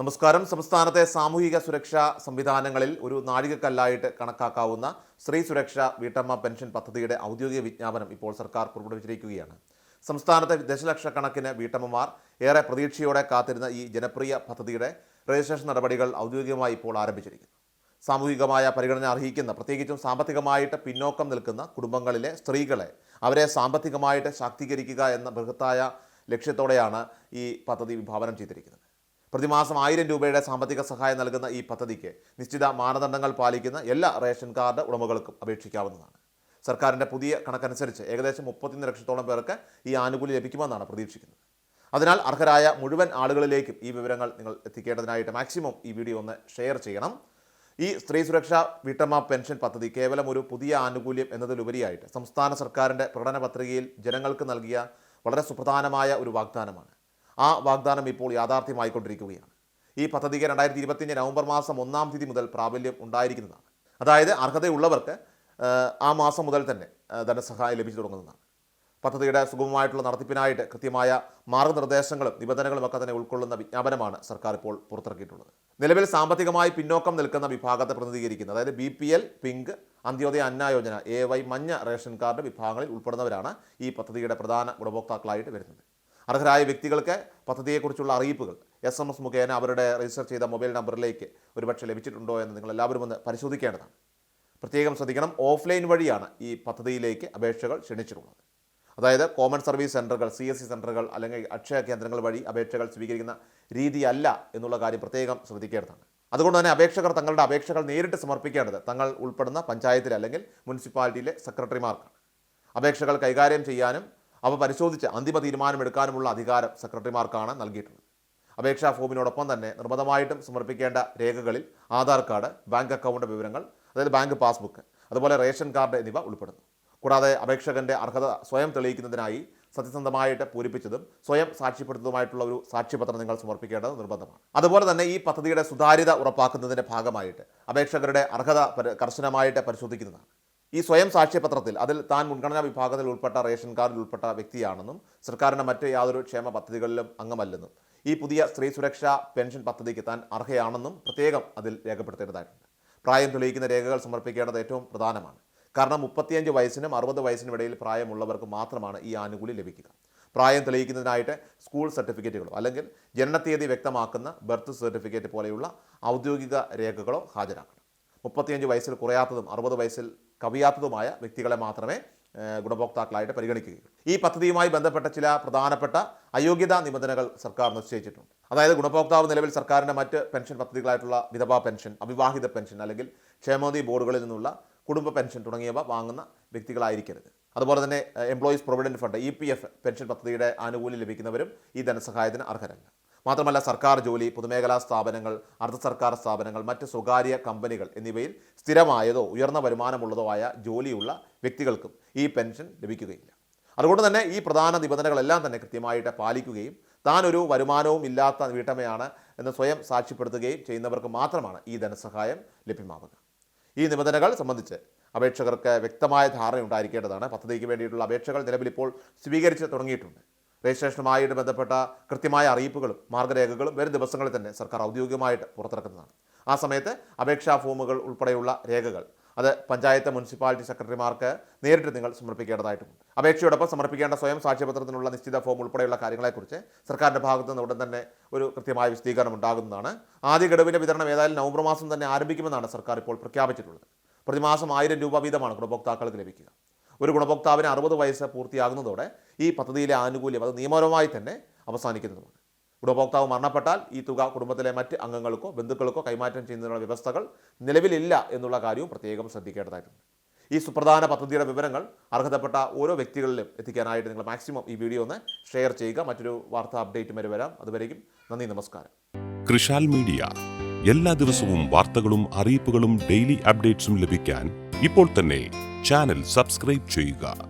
നമസ്കാരം. സംസ്ഥാനത്തെ സാമൂഹിക സുരക്ഷാ സംവിധാനങ്ങളിൽ ഒരു നാഴികക്കല്ലായിട്ട് കണക്കാക്കാവുന്ന സ്ത്രീ സുരക്ഷ വീട്ടമ്മ പെൻഷൻ പദ്ധതിയുടെ ഔദ്യോഗിക വിജ്ഞാപനം ഇപ്പോൾ സർക്കാർ പുറപ്പെടുവിച്ചിരിക്കുകയാണ്. സംസ്ഥാനത്തെ ദശലക്ഷക്കണക്കിന് വീട്ടമ്മമാർ ഏറെ പ്രതീക്ഷയോടെ കാത്തിരുന്ന ഈ ജനപ്രിയ പദ്ധതിയുടെ രജിസ്ട്രേഷൻ നടപടികൾ ഔദ്യോഗികമായി ഇപ്പോൾ ആരംഭിച്ചിരിക്കുന്നു. സാമൂഹികമായ പരിഗണന അർഹിക്കുന്ന പ്രത്യേകിച്ചും സാമ്പത്തികമായിട്ട് പിന്നോക്കം നിൽക്കുന്ന കുടുംബങ്ങളിലെ സ്ത്രീകളെ അവരെ സാമ്പത്തികമായിട്ട് ശാക്തീകരിക്കുക എന്ന ബൃഹത്തായ ലക്ഷ്യത്തോടെയാണ് ഈ പദ്ധതി വിഭാവനം ചെയ്തിരിക്കുന്നത്. പ്രതിമാസം ആയിരം രൂപയുടെ സാമ്പത്തിക സഹായം നൽകുന്ന ഈ പദ്ധതിക്ക് നിശ്ചിത മാനദണ്ഡങ്ങൾ പാലിക്കുന്ന എല്ലാ റേഷൻ കാർഡ് ഉടമകൾക്കും അപേക്ഷിക്കാവുന്നതാണ്. സർക്കാരിന്റെ പുതിയ കണക്കനുസരിച്ച് ഏകദേശം മുപ്പത്തിയൊന്ന് ലക്ഷത്തോളം പേർക്ക് ഈ ആനുകൂല്യം ലഭിക്കുമെന്നാണ് പ്രതീക്ഷിക്കുന്നത്. അതിനാൽ അർഹരായ മുഴുവൻ ആളുകളിലേക്കും ഈ വിവരങ്ങൾ നിങ്ങൾ എത്തിക്കേണ്ടതിനായിട്ട് മാക്സിമം ഈ വീഡിയോ ഒന്ന് ഷെയർ ചെയ്യണം. ഈ സ്ത്രീ സുരക്ഷാ വീട്ടമ്മ പെൻഷൻ പദ്ധതി കേവലം ഒരു പുതിയ ആനുകൂല്യം എന്നതിലുപരിയായിട്ട് സംസ്ഥാന സർക്കാരിന്റെ പ്രകടന പത്രികയിൽ ജനങ്ങൾക്ക് നൽകിയ വളരെ സുപ്രധാനമായ ഒരു വാഗ്ദാനമാണ്. ആ വാഗ്ദാനം ഇപ്പോൾ യാഥാർത്ഥ്യമായിക്കൊണ്ടിരിക്കുകയാണ്. ഈ പദ്ധതിക്ക് രണ്ടായിരത്തി ഇരുപത്തിയഞ്ച് നവംബർ മാസം ഒന്നാം തീയതി മുതൽ പ്രാബല്യം ഉണ്ടായിരിക്കുന്നതാണ്. അതായത് അർഹതയുള്ളവർക്ക് ആ, മാസം മുതൽ തന്നെ ധനസഹായം ലഭിച്ചു തുടങ്ങുന്നതാണ്. പദ്ധതിയുടെ സുഗമമായിട്ടുള്ള നടത്തിപ്പിനായിട്ട് കൃത്യമായ മാർഗനിർദ്ദേശങ്ങളും നിബന്ധനകളും ഒക്കെ തന്നെ ഉൾക്കൊള്ളുന്ന വിജ്ഞാപനമാണ് സർക്കാർ ഇപ്പോൾ പുറത്തിറക്കിയിട്ടുള്ളത്. നിലവിൽ സാമ്പത്തികമായി പിന്നോക്കം നിൽക്കുന്ന വിഭാഗത്തെ പ്രതിനിധീകരിക്കുന്നത് അതായത് B P L pink Antyodaya Anna Yojana A Y മഞ്ഞ റേഷൻ കാർഡ് വിഭാഗങ്ങളിൽ ഉൾപ്പെടുന്നവരാണ് ഈ പദ്ധതിയുടെ പ്രധാന ഗുണഭോക്താക്കളായിട്ട് വരുന്നത്. അർഹരായ വ്യക്തികൾക്ക് പദ്ധതിയെക്കുറിച്ചുള്ള അറിയിപ്പുകൾ. എസ് എം എസ് മുഖേന അവരുടെ രജിസ്റ്റർ ചെയ്ത മൊബൈൽ നമ്പറിലേക്ക് ഒരുപക്ഷെ ലഭിച്ചിട്ടുണ്ടോ എന്ന് നിങ്ങൾ എല്ലാവരും ഒന്ന് പരിശോധിക്കേണ്ടതാണ്. പ്രത്യേകം ശ്രദ്ധിക്കണം ഓഫ്ലൈൻ വഴിയാണ് ഈ പദ്ധതിയിലേക്ക് അപേക്ഷകൾ ക്ഷണിച്ചിട്ടുള്ളത്. അതായത് കോമൺ സർവീസ് സെന്ററുകൾ സി എസ് സി സെന്ററുകൾ അല്ലെങ്കിൽ അക്ഷയ കേന്ദ്രങ്ങൾ വഴി അപേക്ഷകൾ സ്വീകരിക്കുന്ന രീതിയല്ല എന്നുള്ള കാര്യം പ്രത്യേകം ശ്രദ്ധിക്കേണ്ടതാണ്. അതുകൊണ്ട് തന്നെ അപേക്ഷകർ തങ്ങളുടെ അപേക്ഷകൾ നേരിട്ട് സമർപ്പിക്കേണ്ടത് തങ്ങൾ ഉൾപ്പെടുന്ന പഞ്ചായത്തിലെ അല്ലെങ്കിൽ മുനിസിപ്പാലിറ്റിയിലെ സെക്രട്ടറിമാർക്കാണ് അപേക്ഷകൾ കൈകാര്യം ചെയ്യാനും അവ പരിശോധിച്ച് അന്തിമ തീരുമാനമെടുക്കാനുമുള്ള അധികാരം സെക്രട്ടറിമാർക്കാണ് നൽകിയിട്ടുള്ളത്. അപേക്ഷാ ഫോമിനോടൊപ്പം തന്നെ നിർബന്ധമായിട്ടും സമർപ്പിക്കേണ്ട രേഖകളിൽ ആധാർ കാർഡ് ബാങ്ക് അക്കൗണ്ട് വിവരങ്ങൾ അതായത് ബാങ്ക് പാസ്ബുക്ക് അതുപോലെ റേഷൻ കാർഡ് എന്നിവ ഉൾപ്പെടുന്നു. കൂടാതെ അപേക്ഷകന്റെ അർഹത സ്വയം തെളിയിക്കുന്നതിനായി സത്യസന്ധമായിട്ട് പൂരിപ്പിച്ചതും സ്വയം സാക്ഷ്യപ്പെടുത്തതുമായിട്ടുള്ള ഒരു സാക്ഷ്യപത്രം നിങ്ങൾ സമർപ്പിക്കേണ്ടത് നിർബന്ധമാണ്. അതുപോലെ തന്നെ ഈ പദ്ധതിയുടെ സുതാര്യത ഉറപ്പാക്കുന്നതിന്റെ ഭാഗമായിട്ട് അപേക്ഷകരുടെ അർഹത കർശനമായിട്ട് പരിശോധിക്കുന്നതാണ്. ഈ സ്വയം സാക്ഷ്യപത്രത്തിൽ അതിൽ താൻ മുൻഗണനാ വിഭാഗത്തിൽ ഉൾപ്പെട്ട റേഷൻ കാർഡിൽ ഉൾപ്പെട്ട വ്യക്തിയാണെന്നും സർക്കാരിന്റെ മറ്റ് യാതൊരു ക്ഷേമ പദ്ധതികളിലും അംഗമല്ലെന്നും ഈ പുതിയ സ്ത്രീ സുരക്ഷാ പെൻഷൻ പദ്ധതിക്ക് താൻ അർഹയാണെന്നും പ്രത്യേകം അതിൽ രേഖപ്പെടുത്തേണ്ടതായിട്ടുണ്ട്. പ്രായം തെളിയിക്കുന്ന രേഖകൾ സമർപ്പിക്കേണ്ടത് ഏറ്റവും പ്രധാനമാണ്. കാരണം മുപ്പത്തിയഞ്ച് വയസ്സിനും അറുപത് വയസ്സിനും ഇടയിൽ പ്രായമുള്ളവർക്ക് മാത്രമാണ് ഈ ആനുകൂല്യം ലഭിക്കുക. പ്രായം തെളിയിക്കുന്നതിനായിട്ട് സ്കൂൾ സർട്ടിഫിക്കറ്റുകളോ അല്ലെങ്കിൽ ജനനത്തീയതി വ്യക്തമാക്കുന്ന ബർത്ത് സർട്ടിഫിക്കറ്റ് പോലെയുള്ള ഔദ്യോഗിക രേഖകളോ ഹാജരാക്കണം. മുപ്പത്തിയഞ്ച് വയസ്സിൽ കുറയാത്തതും അറുപത് വയസ്സിൽ കവിയാത്തതുമായ വ്യക്തികളെ മാത്രമേ ഗുണഭോക്താക്കളായിട്ട് പരിഗണിക്കുകയുള്ളൂ. ഈ പദ്ധതിയുമായി ബന്ധപ്പെട്ട ചില പ്രധാനപ്പെട്ട അയോഗ്യതാ നിബന്ധനകൾ സർക്കാർ നിശ്ചയിച്ചിട്ടുണ്ട്. അതായത് ഗുണഭോക്താവ് നിലവിൽ സർക്കാരിന്റെ മറ്റ് പെൻഷൻ പദ്ധതികളായിട്ടുള്ള വിധവാ പെൻഷൻ അവിവാഹിത പെൻഷൻ അല്ലെങ്കിൽ ക്ഷേമനിധി ബോർഡുകളിൽ നിന്നുള്ള കുടുംബ പെൻഷൻ തുടങ്ങിയവ വാങ്ങുന്ന വ്യക്തികളായിരിക്കരുത്. അതുപോലെ തന്നെ employees provident fund E P F pension പദ്ധതിയുടെ ആനുകൂല്യം ലഭിക്കുന്നവരും ഈ ധനസഹായത്തിന് അർഹരല്ല. മാത്രമല്ല സർക്കാർ ജോലി പൊതുമേഖലാ സ്ഥാപനങ്ങൾ അർദ്ധ സർക്കാർ സ്ഥാപനങ്ങൾ മറ്റ് സ്വകാര്യ കമ്പനികൾ എന്നിവയിൽ സ്ഥിരമായതോ ഉയർന്ന വരുമാനമുള്ളതോ ആയ ജോലിയുള്ള വ്യക്തികൾക്കും ഈ പെൻഷൻ ലഭിക്കുകയില്ല. അതുകൊണ്ട് തന്നെ ഈ പ്രധാന നിബന്ധനകളെല്ലാം തന്നെ കൃത്യമായിട്ട് പാലിക്കുകയും താൻ ഒരു വരുമാനവും ഇല്ലാത്ത വീട്ടമ്മയാണ് എന്ന് സ്വയം സാക്ഷ്യപ്പെടുത്തുകയും ചെയ്യുന്നവർക്ക് മാത്രമാണ് ഈ ധനസഹായം ലഭ്യമാവുക. ഈ നിബന്ധനകൾ സംബന്ധിച്ച് അപേക്ഷകർക്ക് വ്യക്തമായ ധാരണ ഉണ്ടായിരിക്കേണ്ടതാണ് പദ്ധതിക്ക് വേണ്ടിയിട്ടുള്ള അപേക്ഷകൾ നിലവിൽ ഇപ്പോൾ സ്വീകരിച്ച് തുടങ്ങിയിട്ടുണ്ട്. രജിസ്ട്രേഷനുമായിട്ട് ബന്ധപ്പെട്ട കൃത്യമായ അറിയിപ്പുകളും മാർഗരേഖകളും വരും ദിവസങ്ങളിൽ തന്നെ സർക്കാർ ഔദ്യോഗികമായിട്ട് പുറത്തിറക്കുന്നതാണ്. ആ സമയത്ത് അപേക്ഷാ ഫോമുകൾ ഉൾപ്പെടെയുള്ള രേഖകൾ അത് പഞ്ചായത്ത് മുനിസിപ്പാലിറ്റി സെക്രട്ടറിമാർക്ക് നേരിട്ട് നിങ്ങൾ സമർപ്പിക്കേണ്ടതായിട്ടുണ്ട്. അപേക്ഷയോടൊപ്പം സമർപ്പിക്കേണ്ട സ്വയം സാക്ഷ്യപത്രത്തിനുള്ള നിശ്ചിത ഫോം ഉൾപ്പെടെയുള്ള കാര്യങ്ങളെക്കുറിച്ച് സർക്കാരിന്റെ ഭാഗത്തു നിന്ന് ഉടൻ തന്നെ ഒരു കൃത്യമായ വിശദീകരണം ഉണ്ടാകുന്നതാണ്. ആദ്യ ഗഡുവിന്റെ വിതരണം ഏതായാലും നവംബർ മാസം തന്നെ ആരംഭിക്കുമെന്നാണ് സർക്കാർ ഇപ്പോൾ പ്രഖ്യാപിച്ചിട്ടുള്ളത്. പ്രതിമാസം ആയിരം രൂപ വീതമാണ് ഗുണഭോക്താക്കൾക്ക് ലഭിക്കുക. ഒരു ഗുണഭോക്താവിന് അറുപത് വയസ്സ് പൂർത്തിയാകുന്നതോടെ ഈ പദ്ധതിയിലെ ആനുകൂല്യം അത് നിയമപരമായി തന്നെ അവസാനിക്കുന്നതുമാണ്. ഗുണഭോക്താവ് മരണപ്പെട്ടാൽ ഈ തുക കുടുംബത്തിലെ മറ്റ് അംഗങ്ങൾക്കോ ബന്ധുക്കൾക്കോ കൈമാറ്റം ചെയ്യുന്നതിനുള്ള വ്യവസ്ഥകൾ നിലവിലില്ല എന്നുള്ള കാര്യവും പ്രത്യേകം ശ്രദ്ധിക്കേണ്ടതായിട്ടുണ്ട്. ഈ സുപ്രധാന പദ്ധതിയുടെ വിവരങ്ങൾ അർഹതപ്പെട്ട ഓരോ വ്യക്തികളിലും എത്തിക്കാനായിട്ട് നിങ്ങൾ മാക്സിമം ഈ വീഡിയോ ഒന്ന് ഷെയർ ചെയ്യുക. മറ്റൊരു വാർത്താ അപ്ഡേറ്റും വരെ വരാം. അതുവരെയും നന്ദി നമസ്കാരം. കൃഷാൽ മീഡിയ. എല്ലാ ദിവസവും വാർത്തകളും അറിയിപ്പുകളും ഡെയിലി അപ്ഡേറ്റ്സും ലഭിക്കാൻ ഇപ്പോൾ തന്നെ ചാനൽ സബ്സ്ക്രൈബ് ചെയ്യുക.